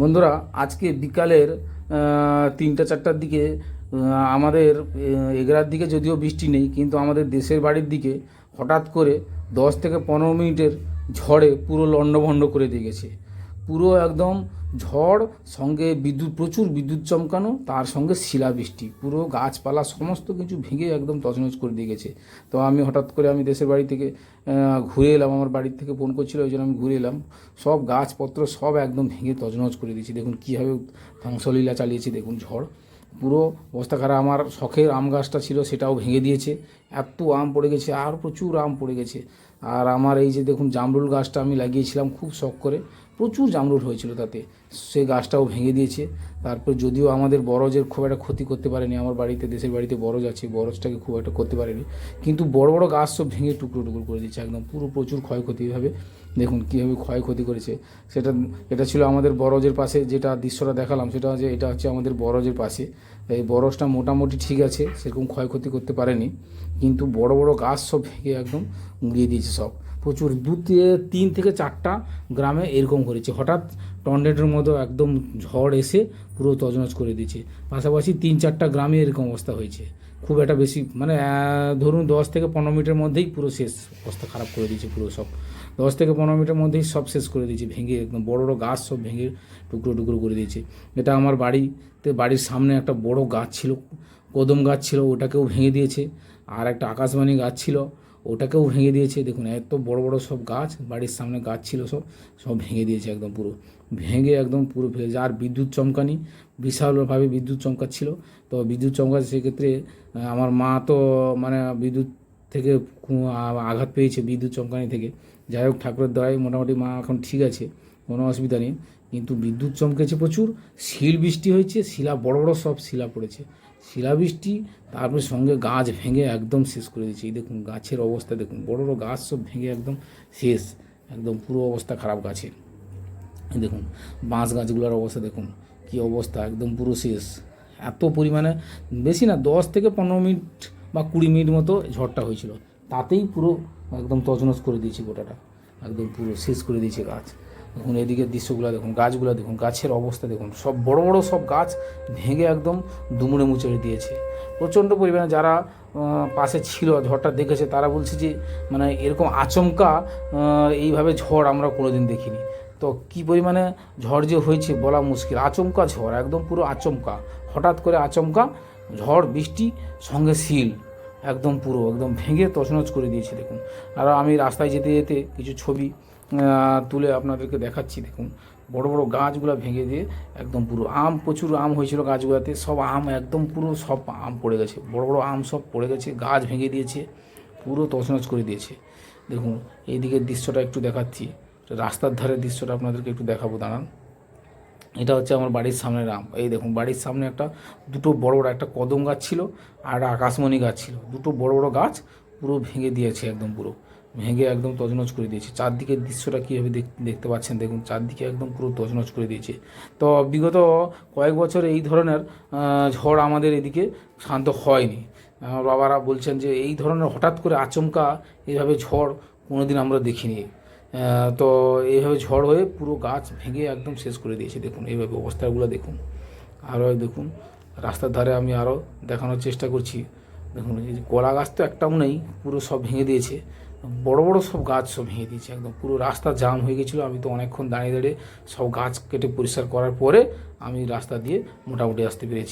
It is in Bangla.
বন্ধুরা, আজকে বিকালের তিনটা চারটার দিকে আমাদের এগরার দিকে যদিও বৃষ্টি নেই, কিন্তু আমাদের দেশের বাড়ির দিকে হঠাৎ করে দশ থেকে পনেরো মিনিটের ঝড়ে পুরো লণ্ডভণ্ড করে দিয়ে গেছে। পুরো একদম ঝড়, সঙ্গে বিদ্যুৎ, প্রচুর বিদ্যুৎ চমকানো, তার সঙ্গে শিলাবৃষ্টি। পুরো গাছপালা সমস্ত কিছু ভেঙে একদম তছনছ করে দিয়ে গেছে। তো আমি হঠাৎ করে আমি দেশের বাড়ি থেকে ঘুরে এলাম, আমার বাড়ির থেকে ফোন করছিল, ওই জন্য আমি ঘুরে এলাম। সব গাছপত্র সব একদম ভেঙে তছনছ করে দিয়েছি। দেখুন কীভাবে ধ্বংসলীলা চালিয়েছে, দেখুন ঝড়। পুরো অবস্থা খারাপ, আমার শখের আম গাছটা ছিল, সেটাও ভেঙে দিয়েছে। এত আম পড়ে গেছে, আর প্রচুর আম পড়ে গেছে। আর আমার এই যে দেখুন, জামরুল গাছটা আমি লাগিয়েছিলাম, খুব শখ করে। প্রচুর জামরুল হয়েছিল তাতে। সে গাছটাও ভেঙে দিয়েছে। তারপর যদিও আমাদের বরজের খুব একটা ক্ষতি করতে পারেনি, আমার বাড়িতে, দেশের বাড়িতে বরজ আছে, বরজটাকে খুব একটা করতে পারেনি। কিন্তু বড় বড় গাছ সব ভেঙে টুকরো টুকরো করে দিচ্ছে একদম, পুরো প্রচুর ক্ষয়ক্ষতি। হবে দেখুন কীভাবে ক্ষয়ক্ষতি করেছে। সেটা, এটা ছিল আমাদের বরজের পাশে যেটা দৃশ্যটা দেখালাম, সেটা হচ্ছে, এটা হচ্ছে আমাদের বরজের পাশে। এই বরজটা মোটামুটি ঠিক আছে, সেরকম ক্ষয়ক্ষতি করতে পারেনি। কিন্তু বড় বড় গাছ সব ভেঙে একদম উড়িয়ে দিয়েছে সব। প্রচুর দু তিন থেকে চারটা গ্রামে এরকম করেছে। হঠাৎ টর্নেডোর মতো একদম ঝড় এসে পুরো তজনজ করে দিয়েছে। পাশাপাশি তিন চারটা গ্রামে এরকম অবস্থা হয়েছে। খুব একটা বেশি মানে ধরুন দশ থেকে পনেরো মিনিটের মধ্যেই পুরো শেষ অবস্থা খারাপ করে দিয়েছে পুরো সব। দশ থেকে পনেরো মিনিটের মধ্যেই সব শেষ করে দিয়েছে, ভেঙে একদম বড় বড় গাছ সব ভেঙে টুকরো টুকরো করে দিয়েছে। এটা আমার বাড়িতে, বাড়ির সামনে একটা বড় গাছ ছিল, কদম গাছ ছিল, ওটাকেও ভেঙে দিয়েছে। আর একটা আকাশবাণী গাছ ছিল ওটাকেও ভেঙে দিয়েছে। দেখুন, এত বড় বড় সব গাছ, বাড়ির সামনে গাছ ছিল সব সব ভেঙে দিয়েছে একদম পুরো। ভেঙে একদম পুরো ফেলে আর বিদ্যুৎ চমকানি, বিশালভাবে বিদ্যুৎ চমকাচ্ছিল তো বিদ্যুৎ চমকাচ্ছে সেক্ষেত্রে আমার মা তো মানে বিদ্যুৎ থেকে আঘাত পেয়েছে বিদ্যুৎ চমকানি থেকে। যাই হোক, ঠাকুরের দয়ায় মোটামুটি মা এখন ঠিক আছে, কোনো অসুবিধা নেই। কিন্তু বিদ্যুৎ চমকেছে প্রচুর, শিল বৃষ্টি হয়েছে, শিলা, বড় বড় সব শিলা পড়েছে। শিলাবৃষ্টি, তারপরে সঙ্গে গাছ ভেঙে একদম শেষ করে দিয়েছে। এই দেখুন, গাছের অবস্থা দেখুন, বড় বড় গাছ সব ভেঙে একদম শেষ, একদম পুরো অবস্থা খারাপ গাছের দেখুন, বাঁশ গাছগুলোর অবস্থা দেখুন, কি অবস্থা, একদম পুরো শেষ। এত পরিমাণে, বেশি না, দশ থেকে পনেরো মিনিট বা কুড়ি মিনিট মতো ঝড়টা হয়েছিল। তাতেই পুরো একদম তছনছ করে দিয়েছে গোটাটা। একদম পুরো শেষ করে দিয়েছে গাছ। দেখুন এদিকে দৃশ্যগুলো দেখুন, গাছগুলো দেখুন, গাছের অবস্থা দেখুন, সব বড় বড় সব গাছ ভেঙে একদম দুমড়ে মুচড়ে দিয়েছে। প্রচণ্ড পরিমাণে যারা পাশে ছিল, ঝড়টা দেখেছে, তারা বলছে যে মানে এরকম আচমকা এইভাবে ঝড় আমরা কোনোদিন দেখিনি। তো কি পরিমাণে ঝড় যে হয়েছে বলা মুশকিল, আচমকা ঝড়, একদম পুরো আচমকা। হঠাৎ করে আচমকা, ঝড়, বৃষ্টি, সঙ্গে শিল, একদম পুরো, একদম ভেঙে তছনছ করে দিয়েছে, দেখুন। আর আমি রাস্তায় যেতে যেতে কিছু ছবি তুলে আপনাদেরকে দেখাচ্ছি, দেখুন। বড় বড় গাছগুলো ভেঙে দিয়ে একদম পুরো আম, প্রচুর আম হয়েছিল গাছগুলোতে। সব আম, একদম পুরো সব আম পড়ে গেছে। বড় বড় আম সব পড়ে গেছে, গাছ ভেঙে দিয়েছে, পুরো তছনছ করে দিয়েছে। দেখুন, এইদিকের দৃশ্যটা একটু দেখাচ্ছি। রাস্তার ধারের দৃশ্যটা আপনাদেরকে একটু দেখাবো, দাঁড়ান। এটা হচ্ছে আমার বাড়ির সামনের আম। এই দেখুন, বাড়ির সামনে একটা দুটো বড় বড় একটা কদম গাছ ছিল আর আকাশমণি গাছ ছিল। দুটো বড় বড় গাছ পুরো ভেঙে দিয়েছে একদম পুরো। ভেঙে একদম তজনজ করে দিয়েছে। চারদিকের দৃশ্যটা কীভাবে দেখ- দেখতে পাচ্ছেন দেখুন, চারদিকে একদম পুরো তজনজ করে দিয়েছে। তো বিগত কয়েক বছর এই ধরনের ঝড় আমাদের এদিকে শান্ত হয়নি। আমার বাবারা বলছেন যে এই ধরনের হঠাৎ করে আচমকা এইভাবে ঝড় কোনোদিন আমরা দেখিনি। তো এইভাবে ঝড় হয়ে পুরো গাছ ভেঙে একদম শেষ করে দিয়েছে। দেখুন, এইভাবে অবস্থাগুলো দেখুন। আরও দেখুন, রাস্তার ধারে আমি আরও দেখানোর চেষ্টা করছি। দেখুন, এই কলা গাছ তো একটাও নেই, পুরো সব ভেঙে দিয়েছে। বড় বড় সব গাছ সব ভেঙে দিয়েছে একদম। পুরো রাস্তা জাম হয়ে গেছিল। আমি তো অনেকক্ষণ দাঁড়িয়ে দাঁড়িয়ে সব গাছ কেটে পরিষ্কার করার পরে আমি রাস্তা দিয়ে মোটামুটি আসতে পেরেছি।